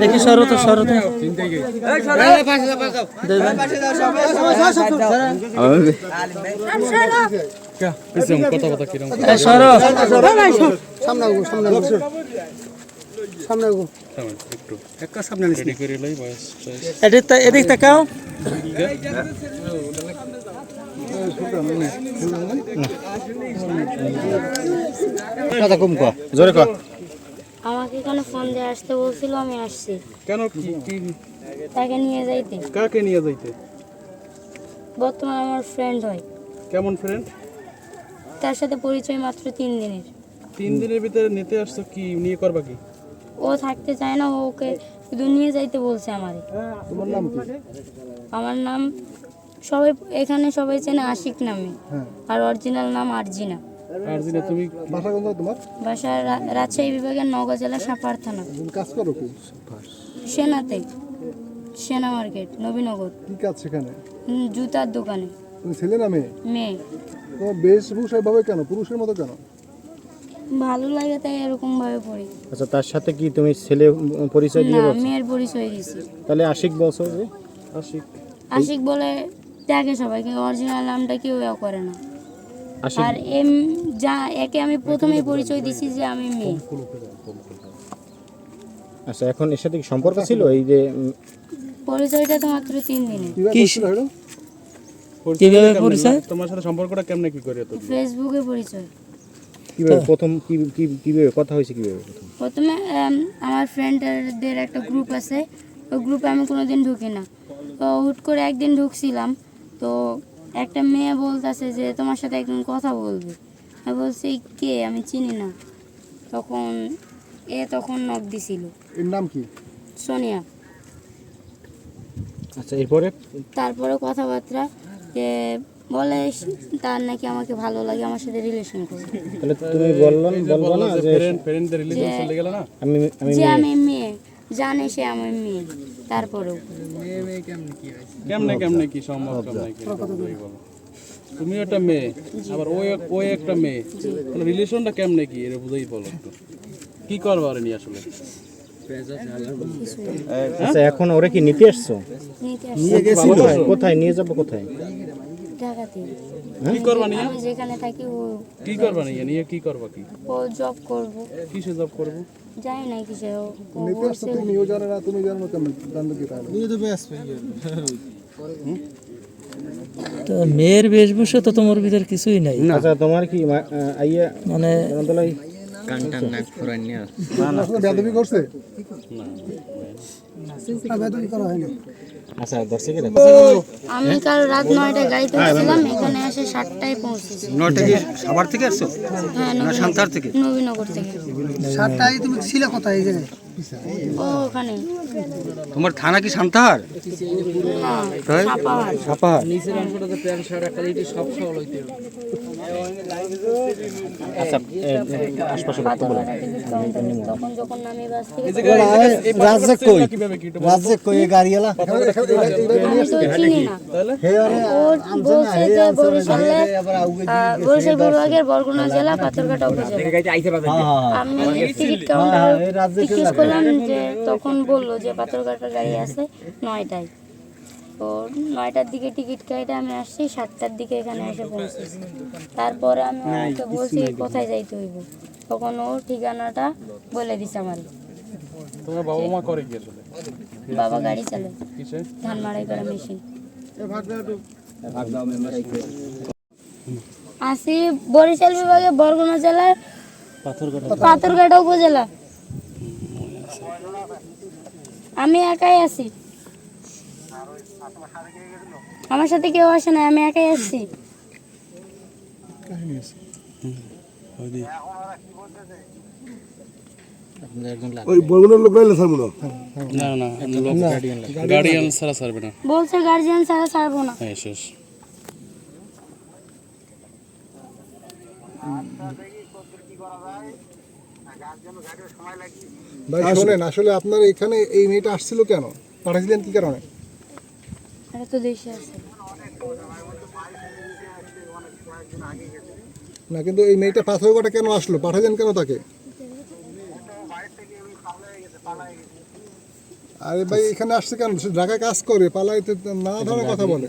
দেখি সরো তো সরো তো। দেবেন এই সরো। সামনে সামনে সামনে আগো এদিক তা- এদিক তাকাও কথা কম ক জোরে ক। আমাকে এখানে ফোন দিয়ে আসতে বলছিল আমি আসছি। কেন কি তাকে নিয়ে যাইতে। কাকে নিয়ে যাইতে? বর্তমানে আমার ফ্রেন্ড হয়। কেমন ফ্রেন্ড তার সাথে পরিচয় মাত্র তিন দিনের। তিন দিনের ভিতরে নিতে আসছো কি নিয়ে করবা কি? ও থাকতে চায় না ও ওকে শুধু নিয়ে যাইতে বলছে আমারে। তোমার নাম কি? আমার নাম সবাই এখানে সবাই চেনে আশিক নামে। আর অরিজিনাল নাম আরজিনা। আর দিনে তুমি বাসা কোন তোমার? বাসা রাজশাহী বিভাগের নওগাঁ জেলা সাপার থানা। তুমি কাজ করো কি? সেনাতে। সেনা মার্কেট নবীনগর। কি কাজ সেখানে? জুতার দোকানে। তুমি ছেলে না মেয়ে? মেয়ে। তোমার বেশভূষা এভাবে কেন? পুরুষের মতো কেন? ভালো লাগে তাই এরকম ভাবে পড়ি। আচ্ছা তার সাথে কি তুমি ছেলে পরিচয় দিয়ে না বলছো? মেয়ের পরিচয় দিছি তাহলে আশিক বলছো যে? আশিক। আশিক বলে দেখে সবাই কিন্তু অরিজিনাল নামটা কেউ করে না। আর এম যা একে আমি প্রথমেই পরিচয় দিছি যে আমি মেয়ে। আচ্ছা এখন এর সাথে কি সম্পর্ক ছিল? এই যে পরিচয়টা তো মাত্র তিন দিনে কি- কীভাবে পরিচয়? তোমার সাথে সম্পর্কটা কেমনে কি করে তো ফেসবুকে পরিচয়। কীভাবে প্রথম কি কি- কীভাবে কথা হয়েছে কীভাবে প্রথমে? আমার ফ্রেন্ডদের একটা গ্রুপ আছে। ওই গ্রুপে আমি কোনোদিন ঢুকি না। তো হুট করে একদিন ঢুকছিলাম। তো একটা মেয়ে বলতেছে যে তোমার সাথে একদিন কথা বলবে। আমি বলছি কে? আমি চিনি না। তখন এ তখন নক দিছিল। এর নাম কি? সোনিয়া। আচ্ছা এরপরে? তারপরে কথাবার্তা যে বলে তার নাকি আমাকে ভালো লাগে আমার সাথে রিলেশন করবে তাহলে তুমি বললাম বলব না যে ফ্রেন্ড ফ্রেন্ডদের রিলেশন চলে গেল না? আমি আমি যে আমি মেয়ে। জানে সে আমি মেয়ে। তারপরেও কেমনে কেমনে কি সম্ভব কেমনে তুমি একটা মেয়ে আবার ওই ওই একটা মেয়ে। তাহলে রিলেশনটা কেমনে কি? এটা বুঝাই বলো কি করব আর নিয়ে আসলে? আচ্ছা এখন ওরা কি নিতে আসছো? কোথায়? নিয়ে যাব কোথায়? ঢাকাতে কি করবা নিয়ে? আমি যেখানে থাকি ও কি করবা নিয়ে? নিয়ে কি করবা কি? ও জব করব। কিসে জব করব? জানি না কিসে ও নিতে তুমিও জানো না তুমি জানো না কেমন জানবে কি তাহলে। তো মেয়ের বেশভূষা তো তোমার ভিতর কিছুই নাই। আচ্ছা তোমার কি আইয়া মানে জানাতলাই আসলে বেদবি করছে? না বেদবি করা হয়নি আমি কাল রাত নয়টায় গাড়িতে ছিলাম এখানে এসে সাতটায় পৌঁছেছি। নয়টা কি সাভার থেকে আসছো? হ্যাঁ সান্তার থেকে? নবীনগর থেকে। সাতটায় তুমি ছিলে কোথায় এই জায়গায়? তোমার থানা কি সান্তাহার? সাপাহার। রাজ্যে কই? রাজ্যে কই গাড়িওয়ালা? বরিশালে বরগুনা জেলা পাথরঘাটা উপজেলা আমি টিকিট কাউন্টার জিজ্ঞেস করলাম যে তখন বলল যে পাথরঘাটা গাড়ি আছে নয়টায়। তো নয়টার দিকে টিকিট কেটে আমি আসছি সাতটার দিকে এখানে এসে পৌঁছেছি। তারপরে আমি ওকে বলছি কোথায় যাইতে হইব? তখন ও ঠিকানাটা বলে দিছে আমার। তোমার বাবা মা করে কি বাবা গাড়ি চালে। ধান মাড়াই করা মেশিন। আসি বরিশাল বিভাগে বরগুনা জেলার পাথরঘাটা উপজেলা। আমি একাই আছি। আমার সাথে কেউ আসে না আমি একাই আসছি গার্ডিয়ান ছাড়া ছাড়বে না। বলছে গার্জিয়ান ছাড়া ছাড়বো না। হ্যাঁ শেষ। ভাই শোনেন আসলে আপনার এখানে এই মেয়েটা আসছিল কেন? পাঠাইছিলেন কি কারণে? তো দেশে আছে। না কিন্তু এই মেয়েটা পাথরঘাটা কেন আসলো? পাঠালেন কেন তাকে? আরে ভাই এখানে আসছে কেন? সে ঢাকায় কাজ করে পালাইতে নানা ধরনের কথা বলে।